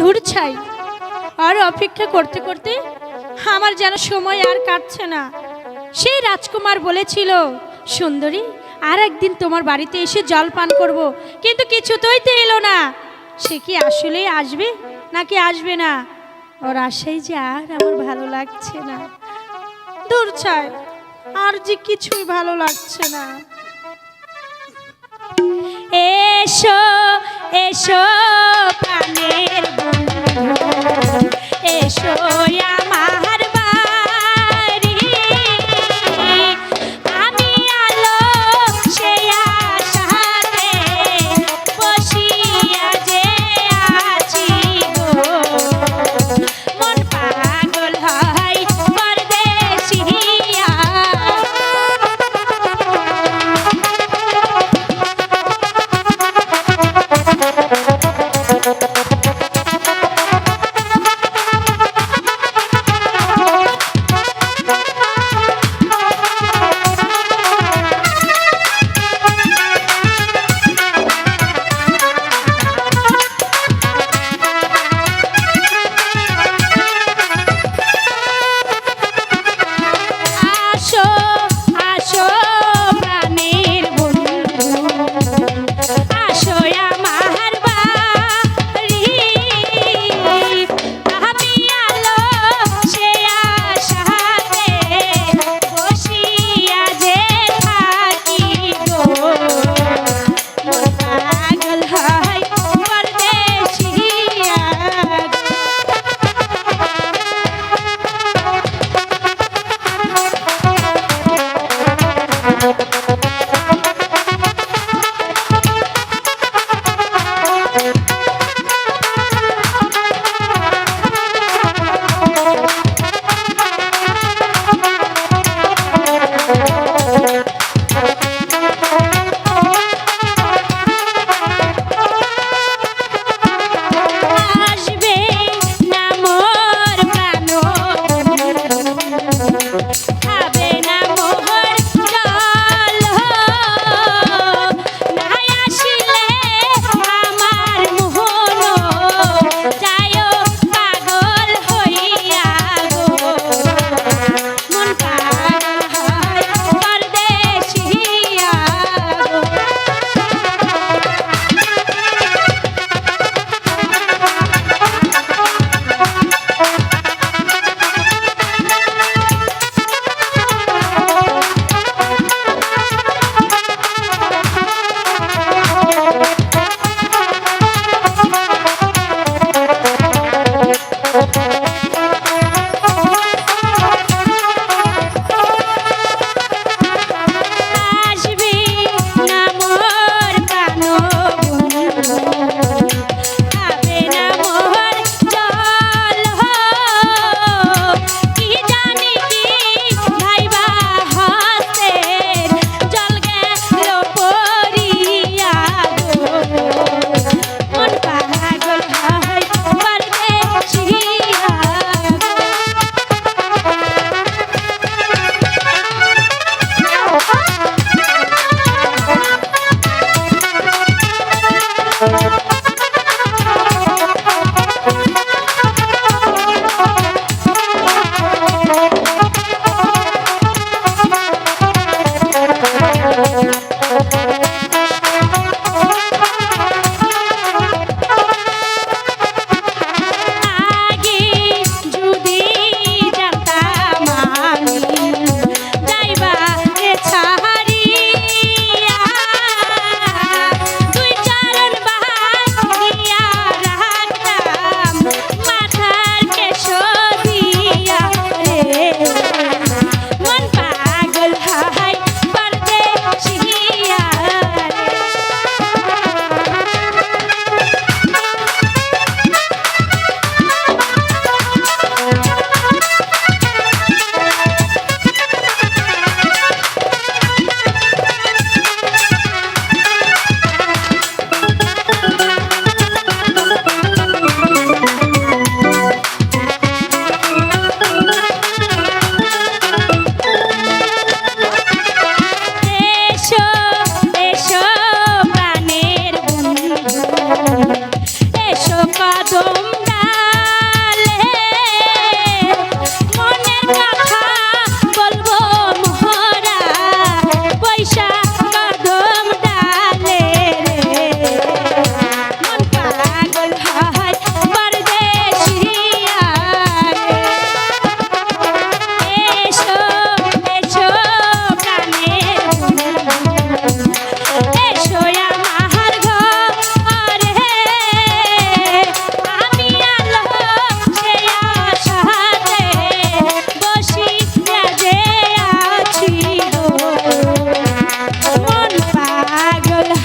দূর ছাই। আর অপেক্ষা করতে করতে আমার যেন সময় আর কাটছে না। সেই রাজকুমার বলেছিল, সুন্দরী, আর একদিন তোমার বাড়িতে এসে জল পান করব, কিন্তু কিছুতেই তো এলো না। সে কি আসলেই আসবে নাকি আসবে না? ওর আশাই যে আর আমার ভালো লাগছে না। দূর ছাই, আর যে কিছুই ভালো লাগছে না। এসো এসো প্রাণের বন্ধু এসো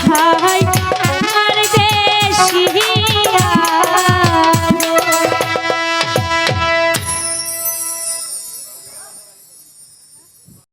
high